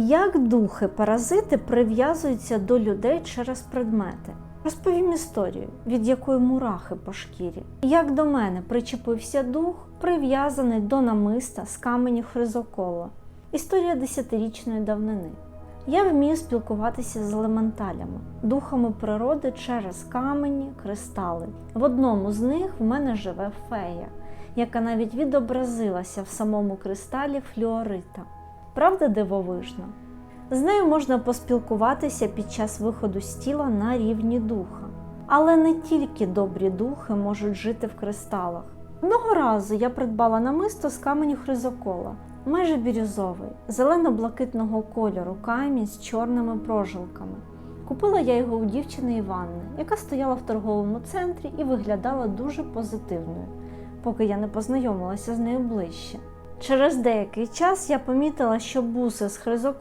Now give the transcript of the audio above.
Як духи-паразити прив'язуються до людей через предмети? Розповім історію, від якої мурахи по шкірі. Як до мене причепився дух, прив'язаний до намиста з каменю хризокола. Історія десятирічної давнини. Я вмію спілкуватися з елементалями, духами природи через камені, кристали. В одному з них в мене живе фея, яка навіть відобразилася в самому кристалі флюорита. Правда дивовижно? З нею можна поспілкуватися під час виходу з тіла на рівні духа. Але не тільки добрі духи можуть жити в кристалах. Одного разу я придбала намисто з каменю хризокола, майже бірюзовий, зелено-блакитного кольору камінь з чорними прожилками. Купила я його у дівчини Іванни, яка стояла в торговому центрі і виглядала дуже позитивною, поки я не познайомилася з нею ближче. Через деякий час я помітила, що буси з хризоколу